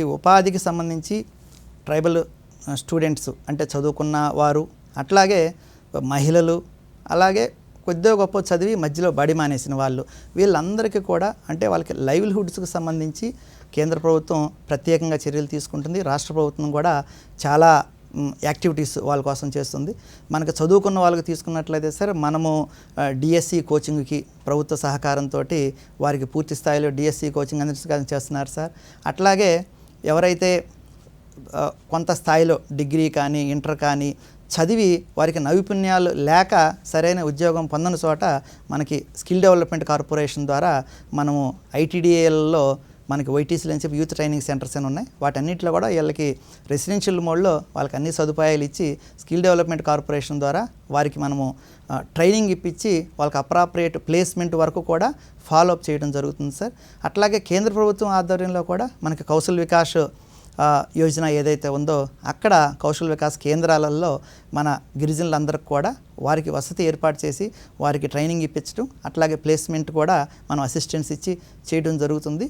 ఈ ఉపాధికి సంబంధించి ట్రైబల్ స్టూడెంట్స్ అంటే చదువుకున్న వారు అట్లాగే మహిళలు అలాగే కొద్దిగా గొప్ప చదివి మధ్యలో బడి మానేసిన వాళ్ళు వీళ్ళందరికీ కూడా అంటే వాళ్ళకి లైవ్లీహుడ్స్కి సంబంధించి కేంద్ర ప్రభుత్వం ప్రత్యేకంగా చర్యలు తీసుకుంటుంది. రాష్ట్ర ప్రభుత్వం కూడా చాలా యాక్టివిటీస్ వాళ్ళ కోసం చేస్తుంది. మనకు చదువుకున్న వాళ్ళకి తీసుకున్నట్లయితే సార్ మనము డిఎస్సి కోచింగ్కి ప్రభుత్వ సహకారంతో వారికి పూర్తి స్థాయిలో డిఎస్సి కోచింగ్ అందించడం చేస్తున్నారు సార్. అట్లాగే ఎవరైతే కొంత స్థాయిలో డిగ్రీ కానీ ఇంటర్ కానీ చదివి వారికి నైపుణ్యాలు లేక సరైన ఉద్యోగం పొందని చోట మనకి స్కిల్ డెవలప్మెంట్ కార్పొరేషన్ ద్వారా మనము ఐటీడీఏలలో మనకి వైటీసీలు అని చెప్పి యూత్ ట్రైనింగ్ సెంటర్స్ అని ఉన్నాయి. వాటన్నిటిలో కూడా వీళ్ళకి రెసిడెన్షియల్ మోడ్లో వాళ్ళకి అన్ని సదుపాయాలు ఇచ్చి స్కిల్ డెవలప్మెంట్ కార్పొరేషన్ ద్వారా వారికి మనము ట్రైనింగ్ ఇప్పించి వాళ్ళకి అప్రాప్రియేట్ ప్లేస్మెంట్ వరకు కూడా ఫాలో అప్ చేయడం జరుగుతుంది సార్. అట్లాగే కేంద్ర ప్రభుత్వం ఆధ్వర్యంలో కూడా మనకి కౌశల్ వికాస్ యోజన ఏదైతే ఉందో అక్కడ కౌశల్ వికాస్ కేంద్రాలలో మన గిరిజనులందరికీ కూడా వారికి వసతి ఏర్పాటు చేసి వారికి ట్రైనింగ్ ఇప్పించడం అట్లాగే ప్లేస్మెంట్ కూడా మనం అసిస్టెన్స్ ఇచ్చి చేయడం జరుగుతుంది.